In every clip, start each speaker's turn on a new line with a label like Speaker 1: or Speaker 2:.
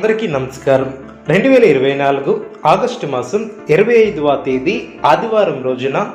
Speaker 1: అందరికీ నమస్కారం. రెండు వేల ఇరవై నాలుగు ఆగస్టు మాసం ఇరవై ఐదవ తేదీ ఆదివారం రోజున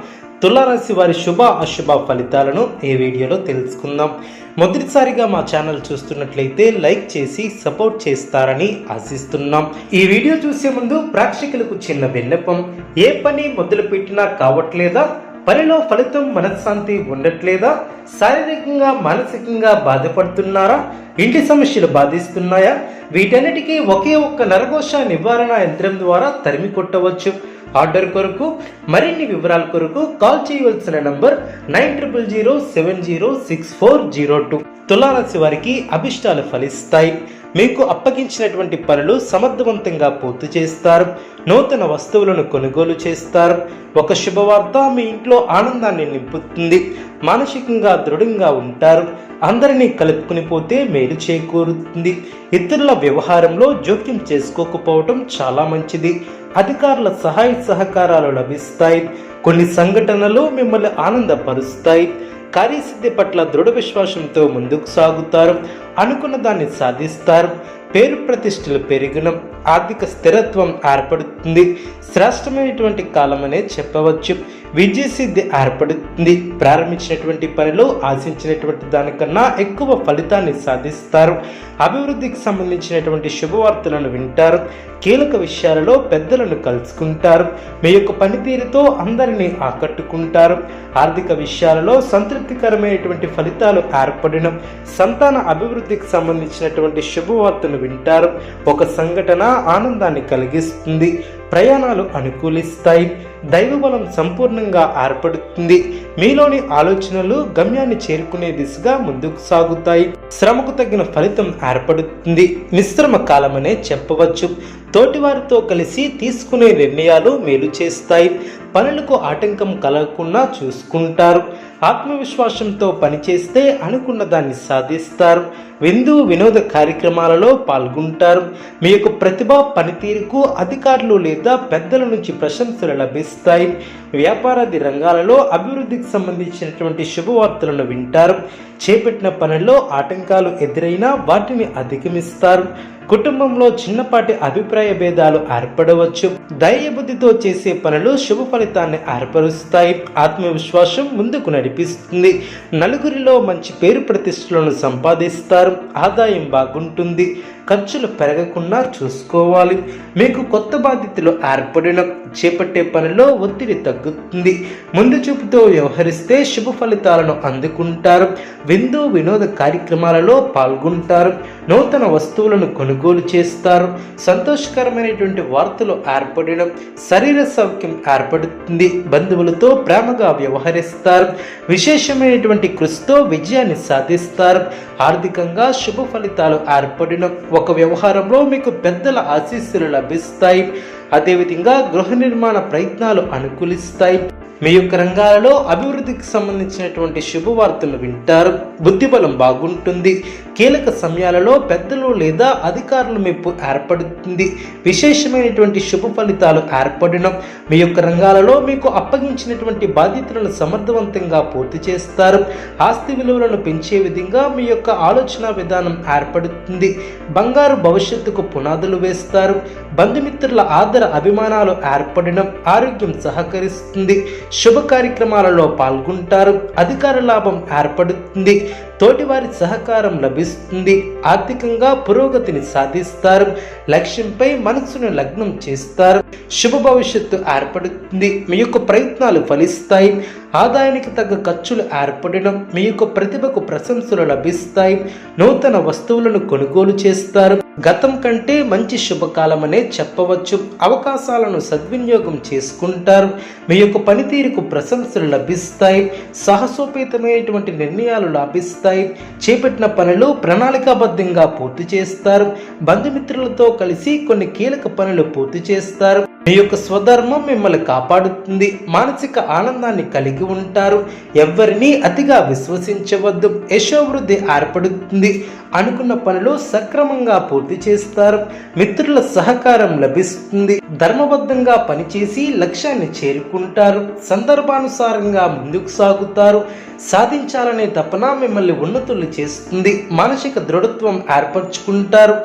Speaker 1: తులారాశి వారి శుభ అశుభ ఫలితాలను ఈ వీడియోలో తెలుసుకుందాం. మొదటిసారిగా మా ఛానల్ చూస్తున్నట్లయితే లైక్ చేసి సపోర్ట్ చేస్తారని ఆశిస్తున్నాం. ఈ వీడియో చూసే ముందు ప్రేక్షకులకు చిన్న విన్నపం. ఏ పని మొదలుపెట్టినా కావట్లేదా? పనిలో ఫలితం మనశ్శాంతి ఉండట్లేదా? శారీరకంగా మానసికంగా బాధపడుతున్నారా? ఇంటి సమస్యలు బాధిస్తున్నాయా? వీటన్నిటికీ ఒకే ఒక్క నరఘోష నివారణ యంత్రం ద్వారా తరిమి కొట్టవచ్చు. ఆర్డర్ కొరకు మరిన్ని వివరాల కొరకు కాల్ చేయవలసిన number nine triple zero seven zero six four zero two. తులారాశి వారికి అభిష్టాలు ఫలిస్తాయి. మీకు అప్పగించినటువంటి పనులు సమర్థవంతంగా పూర్తి చేస్తారు. నూతన వస్తువులను కొనుగోలు చేస్తారు. ఒక శుభవార్త మీ ఇంట్లో ఆనందాన్ని నింపుతుంది. మానసికంగా దృఢంగా ఉంటారు. అందరినీ కలుపుకుని పోతే మేలు చేకూరుతుంది. ఇతరుల వ్యవహారంలో జోక్యం చేసుకోకపోవటం చాలా మంచిది. అధికారుల సహాయ సహకారాలు లభిస్తాయి. కొన్ని సంఘటనలు మిమ్మల్ని ఆనందపరుస్తాయి. కార్యసిద్ధి పట్ల దృఢ విశ్వాసంతో ముందుకు సాగుతారు. అనుకున్న దాన్ని సాధిస్తారు. పేరు ప్రతిష్టలు పెరిగిన ఆర్థిక స్థిరత్వం ఏర్పడుతుంది. శ్రేష్టమైనటువంటి కాలం అనే చెప్పవచ్చు. విజయసిద్ధి ఏర్పడుతుంది. ప్రారంభించినటువంటి పనిలో ఆశించినటువంటి దానికన్నా ఎక్కువ ఫలితాన్ని సాధిస్తారు. అభివృద్ధికి సంబంధించినటువంటి శుభవార్తలను వింటారు. కీలక విషయాలలో పెద్దలను కలుసుకుంటారు. మీ యొక్క పనితీరుతో అందరినీ ఆకట్టుకుంటారు. ఆర్థిక విషయాలలో సంతృప్తికరమైనటువంటి ఫలితాలు ఏర్పడిన సంతాన అభివృద్ధి అభివృద్ధికి సంబంధించినటువంటి శుభవార్తను వింటారు. ఒక సంఘటన ఆనందాన్ని కలిగిస్తుంది. ప్రయాణాలు అనుకూలిస్తాయి. దైవబలం సంపూర్ణంగా ఏర్పడుతుంది. మీలోని ఆలోచనలు గమ్యాన్ని చేరుకునే దిశగా ముందుకు సాగుతాయి. శ్రమకు తగిన ఫలితం ఏర్పడుతుంది. మిశ్రమ కాలమనే చెప్పవచ్చు. తోటివారితో కలిసి తీసుకునే నిర్ణయాలు మేలు చేస్తాయి. పనులకు ఆటంకం కలగకుండా చూసుకుంటారు. ఆత్మవిశ్వాసంతో పనిచేస్తే అనుకున్న దాన్ని సాధిస్తారు. విందు వినోద కార్యక్రమాలలో పాల్గొంటారు. మీ యొక్క ప్రతిభ పనితీరుకు అధికారులు లేదా పెద్దల నుంచి ప్రశంసలు లభిస్తాయి. వ్యాపారాది రంగాలలో అభివృద్ధికి సంబంధించినటువంటి శుభవార్తలను వింటారు. చేపట్టిన పనుల్లో ఆటంకాలు ఎదురైనా వాటిని అధిగమిస్తారు. కుటుంబంలో చిన్నపాటి అభిప్రాయ భేదాలు ఏర్పడవచ్చు. ధైర్యబుద్ధితో చేసే పనులు శుభ ఫలితాన్ని ఏర్పరుస్తాయి. ఆత్మవిశ్వాసం ముందుకు నడిపిస్తుంది. నలుగురిలో మంచి పేరు ప్రతిష్టలను సంపాదిస్తారు. ఆదాయం బాగుంటుంది. ఖర్చులు పెరగకుండా చూసుకోవాలి. మీకు కొత్త బాధ్యతలు ఏర్పడిన చేపట్టే పనిలో ఒత్తిడి తగ్గుతుంది. ముందు చూపుతో వ్యవహరిస్తే శుభ ఫలితాలను అందుకుంటారు. విందు వినోద కార్యక్రమాలలో పాల్గొంటారు. నూతన వస్తువులను కొనుగోలు చేస్తారు. సంతోషకరమైనటువంటి వార్తలు ఏర్పడడం శరీర సౌఖ్యం ఏర్పడుతుంది. బంధువులతో ప్రేమగా వ్యవహరిస్తారు. విశేషమైనటువంటి కృషితో విజయాన్ని సాధిస్తారు. ఆర్థికంగా శుభ ఫలితాలు ఏర్పడిన ఒక వ్యవహారంలో మీకు పెద్దల ఆశీస్సులు లభిస్తాయి. అదేవిధంగా గృహ నిర్మాణ ప్రయత్నాలు అనుకూలిస్తాయి. మీ యొక్క రంగాలలో అభివృద్ధికి సంబంధించినటువంటి శుభవార్తలు వింటారు. బుద్ధిబలం బాగుంటుంది. కీలక సమయాలలో పెద్దలు లేదా అధికారుల మెప్పు ఏర్పడుతుంది. విశేషమైనటువంటి శుభ ఫలితాలు ఏర్పడడం మీ యొక్క రంగాలలో మీకు అప్పగించినటువంటి బాధ్యతలను సమర్థవంతంగా పూర్తి చేస్తారు. ఆస్తి విలువలను పెంచే విధంగా మీ యొక్క ఆలోచన విధానం ఏర్పడుతుంది. బంగారు భవిష్యత్తుకు పునాదులు వేస్తారు. బంధుమిత్రుల ఆదర అభిమానాలు ఏర్పడడం ఆరోగ్యం సహకరిస్తుంది. శుభ కార్యక్రమాలలో పాల్గొంటారు. అధికార లాభం ఏర్పడుతుంది. తోటివారి సహకారం లభిస్తుంది. ఆర్థికంగా పురోగతిని సాధిస్తారు. లక్ష్యంపై మనసును లగ్నం చేస్తారు. శుభ భవిష్యత్తు ఏర్పడుతుంది. మీ యొక్క ప్రయత్నాలు ఫలిస్తాయి. ఆదాయానికి తగ్గ ఖర్చులు ఏర్పడడం మీ యొక్క ప్రతిభకు ప్రశంసలు లభిస్తాయి. నూతన వస్తువులను కొనుగోలు చేస్తారు. గతం కంటే మంచి శుభకాలమనే చెప్పవచ్చు. అవకాశాలను సద్వినియోగం చేసుకుంటారు. మీ యొక్క పనితీరుకు ప్రశంసలు లభిస్తాయి. సాహసోపేతమైనటువంటి నిర్ణయాలు లభిస్తాయి. చేపట్టిన పనులు ప్రణాళికాబద్ధంగా పూర్తి చేస్తారు. బంధుమిత్రులతో కలిసి కొన్ని కీలక పనులు పూర్తి చేస్తారు. మీ యొక్క స్వధర్మం మిమ్మల్ని కాపాడుతుంది మానసిక ఆనందాన్ని కలిగి ఉంటారు. ఎవరిని అతిగా విశ్వసించవద్దు యశోవృద్ధి ఏర్పడుతుంది. అనుకున్న పనులు సక్రమంగా పూర్తి చేస్తారు. మిత్రుల సహకారం లభిస్తుంది. ధర్మబద్ధంగా పనిచేసి లక్ష్యాన్ని చేరుకుంటారు. సందర్భానుసారంగా ముందుకు సాగుతారు. సాధించాలనే తపన మిమ్మల్ని ఉన్నతులు చేస్తుంది. మానసిక దృఢత్వం ఏర్పరచుకుంటారు.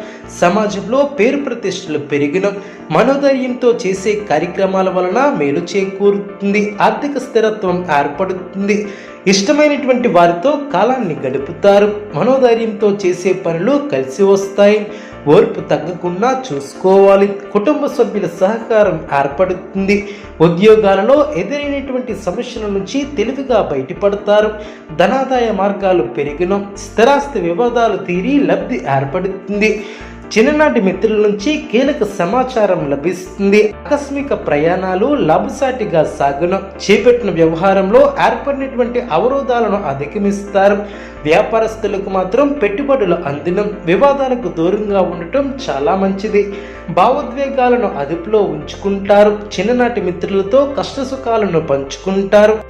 Speaker 1: సమాజంలో పేరు ప్రతిష్టలు పెరిగిన మనోధైర్యంతో చేసే కార్యక్రమాల వలన మేలు చేకూరుతుంది. ఆర్థిక స్థిరత్వం ఏర్పడుతుంది. ఇష్టమైనటువంటి వారితో కాలాన్ని గడుపుతారు. మనోధైర్యంతో చేసే పనులు కలిసి వస్తాయి. ఓర్పు తగ్గకుండా చూసుకోవాలి. కుటుంబ సభ్యుల సహకారం ఏర్పడుతుంది. ఉద్యోగాలలో ఎదురైనటువంటి సమస్యల నుంచి తెలివిగా బయటపడతారు. ధనాదాయ మార్గాలు పెరిగిన. స్థిరాస్తి వివాదాలు తీరి లబ్ధి ఏర్పడుతుంది. చిన్ననాటి మిత్రుల నుంచి కీలక సమాచారం లభిస్తుంది. ఆకస్మిక ప్రయాణాలు లాభసాటిగా సాగును. చేపట్టిన వ్యవహారంలో ఏర్పడినటువంటి అవరోధాలను అధిగమిస్తారు. వ్యాపారస్తులకు మాత్రం పెట్టుబడులు అందినం వివాదాలకు దూరంగా ఉండటం చాలా మంచిది. భావోద్వేగాలను అదుపులో ఉంచుకుంటారు. చిన్ననాటి మిత్రులతో కష్టసుఖాలను పంచుకుంటారు.